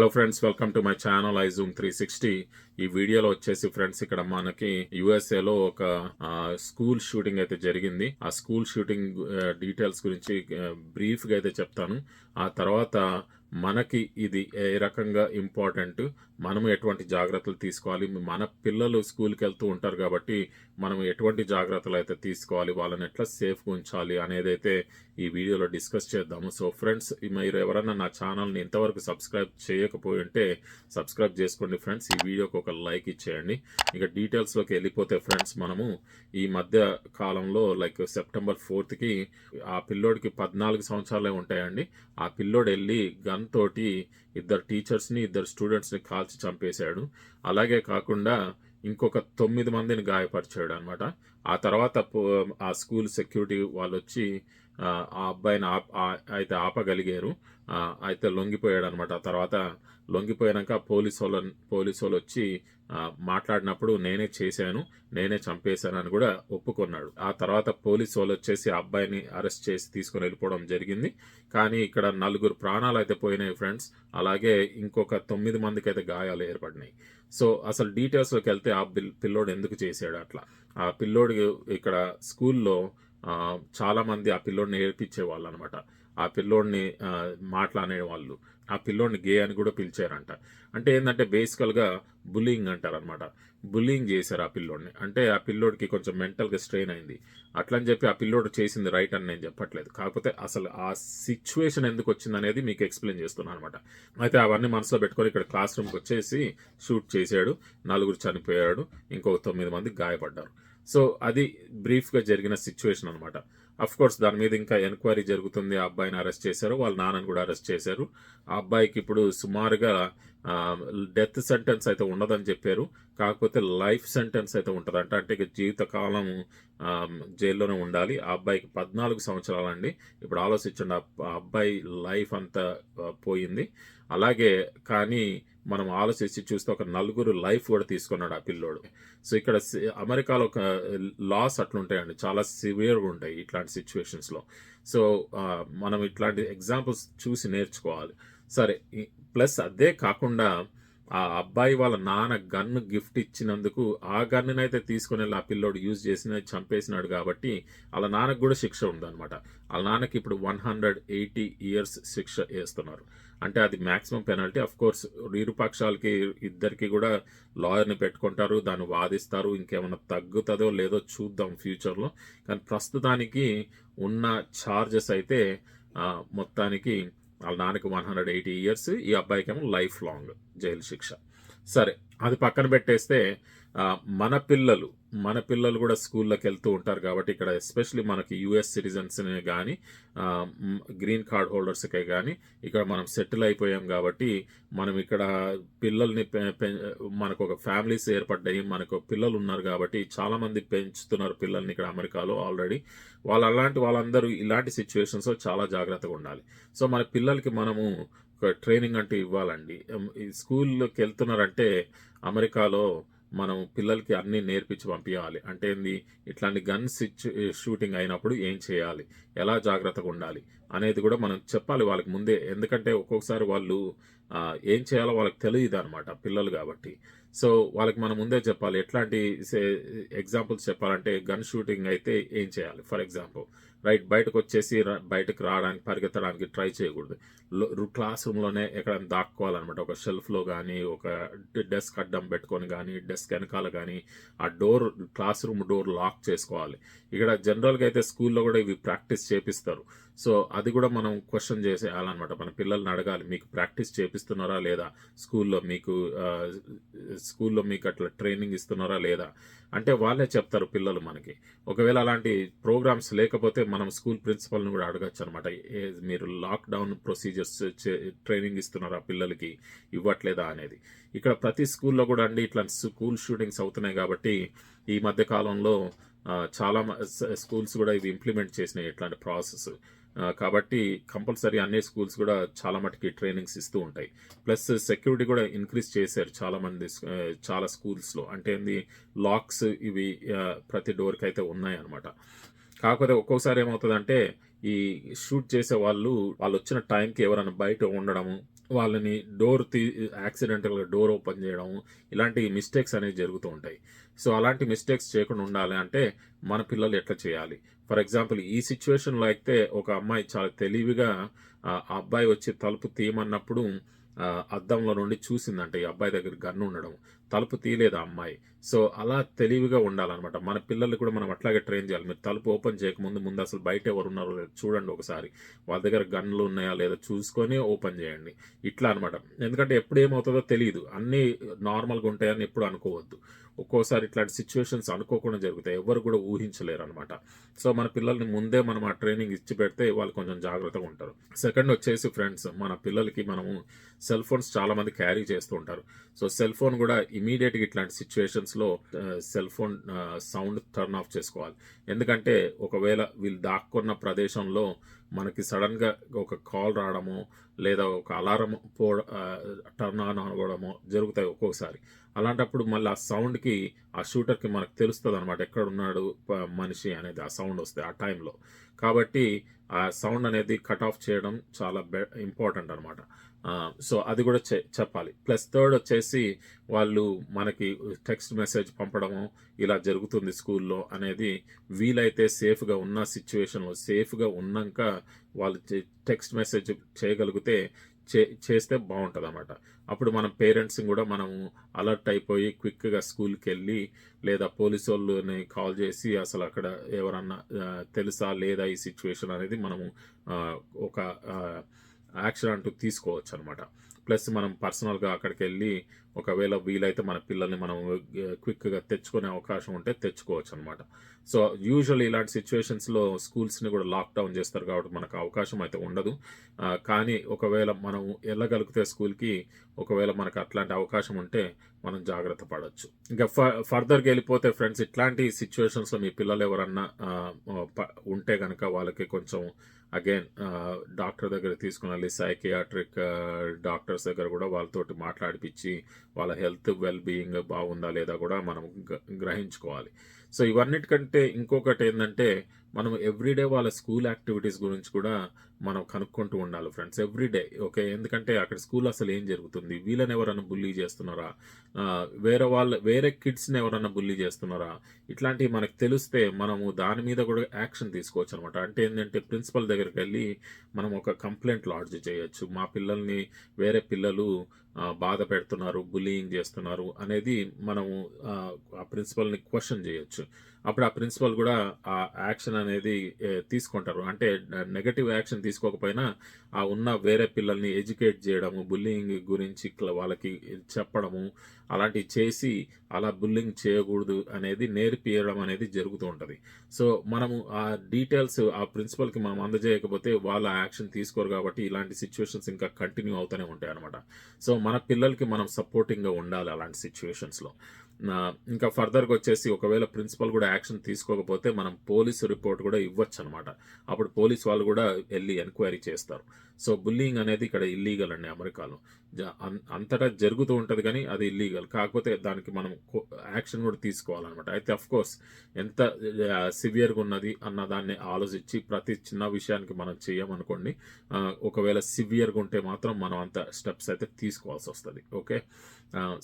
Hello friends welcome to my channel iZoom three sixty ఈ వీడియోలో వచ్చేసి ఫ్రెండ్స్ ఇక్కడ మనకి యుఎస్ఏలో ఒక స్కూల్ షూటింగ్ అయితే జరిగింది. ఆ స్కూల్ షూటింగ్ డీటెయిల్స్ గురించి బ్రీఫ్గా అయితే చెప్తాను. ఆ తర్వాత మనకి ఇది ఏ రకంగా ఇంపార్టెంట్ మనం ఎటువంటి జాగ్రత్తలు తీసుకోవాలి? మన పిల్లలు స్కూల్కి వెళ్తూ ఉంటారు కాబట్టి మనం ఎటువంటి జాగ్రత్తలు అయితే తీసుకోవాలి వాళ్ళని ఎట్లా సేఫ్గా ఉంచాలి అనేది అయితే ఈ వీడియోలో డిస్కస్ చేద్దాము. సో ఫ్రెండ్స్ మీరు ఎవరైనా నా ఛానల్ని ఇంతవరకు సబ్స్క్రైబ్ చేయకపోయి ఉంటే సబ్స్క్రైబ్ చేసుకోండి ఫ్రెండ్స్. ఈ వీడియోకి ఒక లైక్ ఇచ్చేయండి. ఇక డీటెయిల్స్లోకి వెళ్ళిపోతే ఫ్రెండ్స్ మనము ఈ మధ్య కాలంలో లైక్ సెప్టెంబర్ ఫోర్త్కి ఆ పిల్లోడికి పద్నాలుగు సంవత్సరాలే ఉంటాయండి. ఆ పిల్లోడు వెళ్ళి గన్ తోటి ఇద్దరు టీచర్స్ని ఇద్దరు స్టూడెంట్స్ని కాల్చి చంపేశాడు. అలాగే కాకుండా ఇంకొక తొమ్మిది మందిని గాయపరిచాడు అనమాట ఆ తర్వాత ఆ స్కూల్ సెక్యూరిటీ వాళ్ళు వచ్చి ఆ అబ్బాయిని ఆ- అయితే ఆపగలిగారు. ఆ, అయితే లొంగిపోయాడు అనమాట ఆ తర్వాత లొంగిపోయాక పోలీస్ వాళ్ళని పోలీసు వాళ్ళు వచ్చి మాట్లాడినప్పుడు నేనే చేశాను నేనే చంపేశాను అని కూడా ఒప్పుకున్నాడు. ఆ తర్వాత పోలీసు వాళ్ళు వచ్చేసి ఆ అబ్బాయిని అరెస్ట్ చేసి తీసుకొని వెళ్ళిపోవడం జరిగింది. కానీ ఇక్కడ నలుగురు ప్రాణాలు అయితే పోయినాయి ఫ్రెండ్స్. అలాగే ఇంకొక తొమ్మిది మందికి అయితే గాయాలు ఏర్పడినాయి. సో అసలు డీటెయిల్స్లోకి వెళ్తే ఆ పిల్- పిల్లోడు ఎందుకు చేశాడు అట్లా? ఆ పిల్లోడు ఇక్కడ స్కూల్లో చాలామంది ఆ పిల్లోడిని ఏడిపించే వాళ్ళు అనమాట ఆ పిల్లోడిని మాట్లాడే వాళ్ళు ఆ పిల్లోడిని గే అని కూడా పిలిచారంట. అంటే ఏంటంటే బేసికల్గా బుల్లింగ్ అంటారు అనమాట బుల్లింగ్ చేశారు ఆ పిల్లోడిని. అంటే ఆ పిల్లోడికి కొంచెం మెంటల్గా స్ట్రెయిన్ అయింది. అట్లని చెప్పి ఆ పిల్లోడు చేసింది రైట్ అని నేను చెప్పట్లేదు. కాకపోతే అసలు ఆ సిచ్యువేషన్ ఎందుకు వచ్చింది అనేది మీకు ఎక్స్ప్లెయిన్ చేస్తున్నాను అనమాట అయితే అవన్నీ మనసులో పెట్టుకొని ఇక్కడ క్లాస్ రూమ్కి వచ్చేసి షూట్ చేశాడు. నలుగురు చనిపోయాడు. ఇంకొక తొమ్మిది మంది గాయపడ్డారు. సో అది బ్రీఫ్గా జరిగిన సిచ్యువేషన్ అనమాట అఫ్ కోర్స్ దాని మీద ఇంకా ఎంక్వైరీ జరుగుతుంది. ఆ అబ్బాయిని అరెస్ట్ చేశారు. వాళ్ళ నాన్నని కూడా అరెస్ట్ చేశారు. ఆ అబ్బాయికి ఇప్పుడు సుమారుగా డెత్ సెంటెన్స్ అయితే ఉండదని చెప్పారు. కాకపోతే లైఫ్ సెంటెన్స్ అయితే ఉంటుందంట. అంటే ఇక జీవితకాలం జైల్లోనే ఉండాలి. ఆ అబ్బాయికి పద్నాలుగు సంవత్సరాలండి. ఇప్పుడు ఆలోచించండి ఆ అబ్బాయి లైఫ్ అంతా పోయింది. అలాగే కానీ మనం ఆలోచించి చూస్తే ఒక నలుగురు లైఫ్ కూడా తీసుకున్నాడు ఆ పిల్లోడు. సో ఇక్కడ సి- అమెరికాలో ఒక లాస్ అట్లుంటాయండి. చాలా సివియర్గా ఉంటాయి ఇట్లాంటి సిచ్యువేషన్స్లో. సో మనం ఇట్లాంటి ఎగ్జాంపుల్స్ చూసి నేర్చుకోవాలి. సరే ప్లస్ అదే కాకుండా ఆ అబ్బాయి వాళ్ళ నాన్న గన్ గిఫ్ట్ ఇచ్చినందుకు ఆ గన్నునైతే అయితే తీసుకుని వెళ్ళి ఆ పిల్లోడు యూజ్ చేసిన చంపేసినాడు కాబట్టి వాళ్ళ నాన్నకు కూడా శిక్ష ఉందన్నమాట. వాళ్ళ నాన్నకి ఇప్పుడు వన్ హండ్రెడ్ ఎయిటీ ఇయర్స్ శిక్ష వేస్తున్నారు. అంటే అది మ్యాక్సిమం పెనాల్టీ అఫ్ కోర్స్ ఇరు పక్షాలకి ఇద్దరికి కూడా లాయర్ని పెట్టుకుంటారు దాన్ని వాదిస్తారు ఇంకేమైనా తగ్గుతుందో లేదో చూద్దాం ఫ్యూచర్లో కానీ ప్రస్తుతానికి ఉన్న ఛార్జెస్ అయితే మొత్తానికి వాళ్ళ నాన్నకి వన్ హండ్రెడ్ ఎయిటీ ఇయర్స్ ఈ అబ్బాయికేమో లైఫ్ లాంగ్ జైలు శిక్ష. సరే అది పక్కన పెట్టేస్తే మన పిల్లలు మన పిల్లలు కూడా స్కూల్లోకి వెళ్తూ ఉంటారు కాబట్టి ఇక్కడ ఎస్పెషలీ మనకి యుఎస్ సిటిజన్స్ని కానీ గ్రీన్ కార్డ్ హోల్డర్స్కే కానీ ఇక్కడ మనం సెటిల్ అయిపోయాం కాబట్టి మనం ఇక్కడ పిల్లల్ని పె- పె- మనకు ఒక ఫ్యామిలీస్ ఏర్పడ్డాయి మనకు పిల్లలు ఉన్నారు కాబట్టి చాలామంది పెంచుతున్నారు పిల్లల్ని ఇక్కడ అమెరికాలో ఆల్రెడీ. వాళ్ళు అలాంటి వాళ్ళందరూ ఇలాంటి సిచ్యువేషన్స్లో చాలా జాగ్రత్తగా ఉండాలి. సో మన పిల్లలకి మనము ఒక ట్రైనింగ్ అంటే ఇవ్వాలండి. ఈ స్కూల్లోకి వెళ్తున్నారంటే అమెరికాలో మనం పిల్లలకి అన్నీ నేర్పించి పంపించాలి. అంటే ఏంది? ఇట్లాంటి గన్ సిచ్యు షూటింగ్ అయినప్పుడు ఏం చేయాలి? ఎలా జాగ్రత్తగా ఉండాలి? అనేది కూడా మనం చెప్పాలి వాళ్ళకి ముందే. ఎందుకంటే ఒక్కొక్కసారి వాళ్ళు ఏం చేయాలో వాళ్ళకి తెలియదు అనమాట పిల్లలు కాబట్టి. సో వాళ్ళకి మనం ముందే చెప్పాలి. ఎట్లాంటి ఎగ్జాంపుల్స్ చెప్పాలంటే గన్ షూటింగ్ అయితే ఏం చేయాలి? ఫర్ ఎగ్జాంపుల్ రైట్ బయటకు వచ్చేసి బయటకు రావడానికి పరిగెత్తడానికి ట్రై చేయకూడదు. క్లాస్ రూమ్లోనే ఎక్కడైనా దాక్కోవాలన్నమాట. ఒక షెల్ఫ్లో కానీ ఒక డెస్క్ అడ్డం పెట్టుకొని కానీ డెస్క్ వెనకాల కానీ ఆ door class room door lock చేసుకోవాలి. ఇక్కడ జనరల్గా అయితే స్కూల్లో కూడా ఇవి ప్రాక్టీస్ చేపిస్తారు. సో అది కూడా మనం క్వశ్చన్ చేసేయాలన్నమాట. మన పిల్లల్ని అడగాలి. మీకు ప్రాక్టీస్ చేపిస్తున్నారా లేదా? స్కూల్లో మీకు స్కూల్లో మీకు అట్లా ట్రైనింగ్ ఇస్తున్నారా లేదా? అంటే వాళ్ళే చెప్తారు పిల్లలు మనకి. ఒకవేళ అలాంటి ప్రోగ్రామ్స్ లేకపోతే మనం స్కూల్ ప్రిన్సిపల్ని కూడా అడగచ్చు అనమాట మీరు లాక్డౌన్ ప్రొసీజర్స్ ట్రైనింగ్ ఇస్తున్నారా పిల్లలకి? ఇవ్వట్లేదా అనేది. ఇక్కడ ప్రతి స్కూల్లో కూడా అండి ఇట్లాంటి స్కూల్ షూటింగ్స్ అవుతున్నాయి కాబట్టి ఈ మధ్య కాలంలో చాలా స్కూల్స్ కూడా ఇవి ఇంప్లిమెంట్ చేసినాయి ఇట్లాంటి ప్రాసెస్. కాబట్టి కంపల్సరీ అన్ని స్కూల్స్ కూడా చాలా మటుకి ట్రైనింగ్స్ ఇస్తూ ఉంటాయి. ప్లస్ సెక్యూరిటీ కూడా ఇంక్రీజ్ చేశారు చాలా మంది చాలా స్కూల్స్లో. అంటే ఏంది? లాక్స్ ఇవి ప్రతి డోర్కి అయితే ఉన్నాయి అనమాట కాకపోతే ఒక్కోసారి ఏమవుతుందంటే ఈ షూట్ చేసే వాళ్ళు వాళ్ళు వచ్చిన టైంకి ఎవరైనా బయట ఉండడము వాళ్ళని డోర్ తీ యాక్సిడెంటల్గా డోర్ ఓపెన్ చేయడం ఇలాంటి మిస్టేక్స్ అనేవి జరుగుతూ ఉంటాయి. సో అలాంటి మిస్టేక్స్ చేయకుండా ఉండాలి. అంటే మన పిల్లలు ఎట్లా చేయాలి? ఫర్ ఎగ్జాంపుల్ ఈ సిచ్యువేషన్లో అయితే ఒక అమ్మాయి చాలా తెలివిగా ఆ అబ్బాయి వచ్చి తలుపు తీయమన్నప్పుడు అద్దంలో నుండి చూసిందంటే ఈ అబ్బాయి దగ్గర గన్ను ఉండడం. తలుపు తీయలేదు ఆ అమ్మాయి. సో అలా తెలివిగా ఉండాలన్నమాట. మన పిల్లలు కూడా మనం అట్లాగే ట్రైన్ చేయాలి. మీరు తలుపు ఓపెన్ చేయకముందు ముందు అసలు బయట ఎవరు ఉన్నారో లేదో చూడండి ఒకసారి. వాళ్ళ దగ్గర గన్నులు ఉన్నాయా లేదా చూసుకొని ఓపెన్ చేయండి. ఇట్లా అనమాట ఎందుకంటే ఎప్పుడు ఏమవుతుందో తెలియదు అన్నీ నార్మల్గా ఉంటాయని ఎప్పుడు అనుకోవద్దు. ఒక్కోసారి ఇట్లాంటి సిచ్యువేషన్స్ అనుకోకుండా జరుగుతాయి. ఎవరు కూడా ఊహించలేరు అనమాట సో మన పిల్లల్ని ముందే మనం ఆ ట్రైనింగ్ ఇచ్చి పెడితే వాళ్ళు కొంచెం జాగ్రత్తగా ఉంటారు. సెకండ్ వచ్చేసి ఫ్రెండ్స్ మన పిల్లలకి మనము సెల్ ఫోన్స్ చాలా మంది క్యారీ చేస్తూ ఉంటారు. సో సెల్ ఫోన్ కూడా ఇమీడియట్గా ఇట్లాంటి సిచ్యువేషన్స్లో cell phone sound turn off చేసుకోవాలి. ఎందుకంటే ఒకవేళ వీళ్ళు దాక్కున్న ప్రదేశంలో మనకి సడన్గా ఒక కాల్ రావడమో లేదా ఒక అలారం పో టర్న్ ఆన్ అవ్వడమో జరుగుతాయి ఒక్కోసారి అలాంటప్పుడు మళ్ళీ ఆ సౌండ్కి ఆ షూటర్కి మనకు తెలుస్తుంది అనమాట ఎక్కడ ఉన్నాడు మనిషి అనేది ఆ సౌండ్ వస్తే ఆ టైంలో. కాబట్టి ఆ సౌండ్ అనేది కట్ ఆఫ్ చేయడం చాలా బె ఇంపార్టెంట్ అనమాట సో అది కూడా చె- చెప్పాలి. ప్లస్ థర్డ్ వచ్చేసి వాళ్ళు మనకి టెక్స్ట్ మెసేజ్ పంపడము ఇలా జరుగుతుంది స్కూల్లో అనేది వీలైతే సేఫ్గా ఉన్న సిచ్యువేషన్లో సేఫ్గా ఉన్నాక వాళ్ళు టెక్స్ట్ మెసేజ్ చేయగలిగితే చే చేస్తే బాగుంటుంది అనమాట అప్పుడు మన పేరెంట్స్ కూడా మనము అలర్ట్ అయిపోయి క్విక్గా స్కూల్కి వెళ్ళి లేదా పోలీసు వాళ్ళని కాల్ చేసి అసలు అక్కడ ఎవరన్నా తెలుసా లేదా ఈ సిచ్యువేషన్ అనేది మనము ఒక యాక్షన్ అంటూ తీసుకోవచ్చు అనమాట ప్లస్ మనం పర్సనల్గా అక్కడికి వెళ్ళి ఒకవేళ వీలైతే మన పిల్లల్ని మనం క్విక్గా తెచ్చుకునే అవకాశం ఉంటే తెచ్చుకోవచ్చు అనమాట సో యూజువల్ ఇలాంటి సిచ్యువేషన్స్లో స్కూల్స్ని కూడా లాక్డౌన్ చేస్తారు కాబట్టి మనకు అవకాశం అయితే ఉండదు. కానీ ఒకవేళ మనం వెళ్ళగలిగితే స్కూల్కి ఒకవేళ మనకు అట్లాంటి అవకాశం ఉంటే మనం జాగ్రత్త పడవచ్చు ఇంకా ఫ ఫర్దర్గా వెళ్ళిపోతే ఫ్రెండ్స్ ఇట్లాంటి సిచ్యువేషన్స్లో మీ పిల్లలు ఎవరన్నా ప- ఉంటే కనుక వాళ్ళకి కొంచెం అగైన్ డాక్టర్ దగ్గర తీసుకుని వెళ్ళి సైకియాట్రిక్ డాక్టర్స్ దగ్గర కూడా వాళ్ళతోటి మాట్లాడిపించి వాళ్ళ హెల్త్ వెల్ బీయింగ్ బాగుందా లేదా కూడా మనం గ- గ్రహించుకోవాలి. సో ఇవన్నిటికంటే ఇంకొకటి ఏంటంటే మనం ఎవ్రీడే వాళ్ళ స్కూల్ యాక్టివిటీస్ గురించి కూడా మనం కనుక్కుంటూ ఉండాలి ఫ్రెండ్స్ ఎవ్రీడే ఓకే ఎందుకంటే అక్కడ స్కూల్ అసలు ఏం జరుగుతుంది? వీళ్ళని ఎవరైనా బుల్లీ చేస్తున్నారా? వేరే వాళ్ళ వేరే కిడ్స్ని ఎవరైనా బుల్లీ చేస్తున్నారా? ఇట్లాంటివి మనకు తెలిస్తే మనము దాని మీద కూడా యాక్షన్ తీసుకోవచ్చు అనమాట అంటే ఏంటంటే ప్రిన్సిపల్ దగ్గరికి వెళ్ళి మనం ఒక కంప్లైంట్ లాడ్జ్ చేయొచ్చు. మా పిల్లల్ని వేరే పిల్లలు బాధ పెడుతున్నారు బుల్లింగ్ చేస్తున్నారు అనేది మనము ఆ, ప్రిన్సిపల్ని క్వశ్చన్ చేయొచ్చు. అప్పుడు ఆ ప్రిన్సిపల్ కూడా ఆ యాక్షన్ అనేది తీసుకుంటారు. అంటే నెగటివ్ యాక్షన్ తీసుకోకపోయినా ఆ ఉన్న వేరే పిల్లల్ని ఎడ్యుకేట్ చేయడము బుల్లింగ్ గురించి వాళ్ళకి చెప్పడము అలాంటివి చేసి అలా బుల్లింగ్ చేయకూడదు అనేది నేర్పియడం అనేది జరుగుతూ ఉంటుంది. సో మనము ఆ డీటెయిల్స్ ఆ ప్రిన్సిపల్కి మనం అందజేయకపోతే వాళ్ళ యాక్షన్ తీసుకోరు కాబట్టి ఇలాంటి సిచ్యువేషన్స్ ఇంకా కంటిన్యూ అవుతూనే ఉంటాయి అనమాట సో మన పిల్లలకి మనం సపోర్టింగ్గా ఉండాలి అలాంటి సిచ్యువేషన్స్లో ఇంకా ఫర్దర్గా వచ్చేసి ఒకవేళ ప్రిన్సిపల్ కూడా యాక్షన్ తీసుకోకపోతే మనం పోలీసు రిపోర్ట్ కూడా ఇవ్వచ్చు అనమాట అప్పుడు పోలీస్ వాళ్ళు కూడా వెళ్ళి ఎంక్వైరీ చేస్తారు. సో బుల్లింగ్ అనేది ఇక్కడ ఇల్లీగల్ అండి అమెరికాలో. అంతటా జరుగుతూ ఉంటుంది కానీ అది ఇల్లీగల్ కాకపోతే దానికి మనం యాక్షన్ కూడా తీసుకోవాలన్నమాట. అయితే అఫ్ కోర్స్ ఎంత సివియర్గా ఉన్నది అన్న దాన్ని ఆలోచించి ప్రతి చిన్న విషయానికి మనం చేయమనుకోండి ఒకవేళ సివియర్గా ఉంటే మాత్రం మనం అంత స్టెప్స్ అయితే తీసుకోవాల్సి వస్తుంది. ఓకే?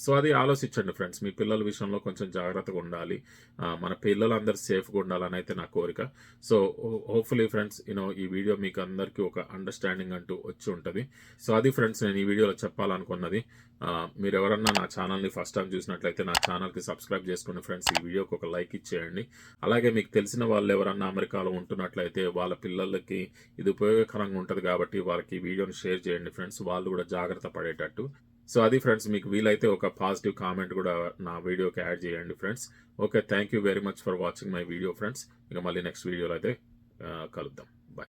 సో అది ఆలోచించండి ఫ్రెండ్స్ మీ పిల్లల విషయంలో కొంచెం జాగ్రత్తగా ఉండాలి. మన పిల్లలందరూ సేఫ్గా ఉండాలని అయితే నా కోరిక. So hopefully friends you know ఈ వీడియో మీకు అందరికీ ఒక అండర్స్టాండింగ్ అంటూ వచ్చి ఉంటుంది. సో అది ఫ్రెండ్స్ నేను ఈ వీడియోలో చెప్పాలనుకున్నది. మీరు ఎవరన్నా నా ఛానల్ని ఫస్ట్ టైం చూసినట్లయితే నా ఛానల్కి సబ్స్క్రైబ్ చేసుకోండి ఫ్రెండ్స్ ఈ వీడియోకి ఒక లైక్ ఇచ్చేయండి. అలాగే మీకు తెలిసిన వాళ్ళు ఎవరన్నా అమెరికాలో ఉంటున్నట్లయితే వాళ్ళ పిల్లలకి ఇది ఉపయోగకరంగా ఉంటుంది కాబట్టి వాళ్ళకి ఈ వీడియోని షేర్ చేయండి ఫ్రెండ్స్ వాళ్ళు కూడా జాగ్రత్త పడేటట్టు. సో అది ఫ్రెండ్స్ మీకు వీలైతే ఒక పాజిటివ్ కామెంట్ కూడా నా వీడియోకి యాడ్ చేయండి friends. Okay thank you very much for watching my video friends. ఇక మళ్ళీ నెక్స్ట్ వీడియోలో అయితే కలుద్దాం.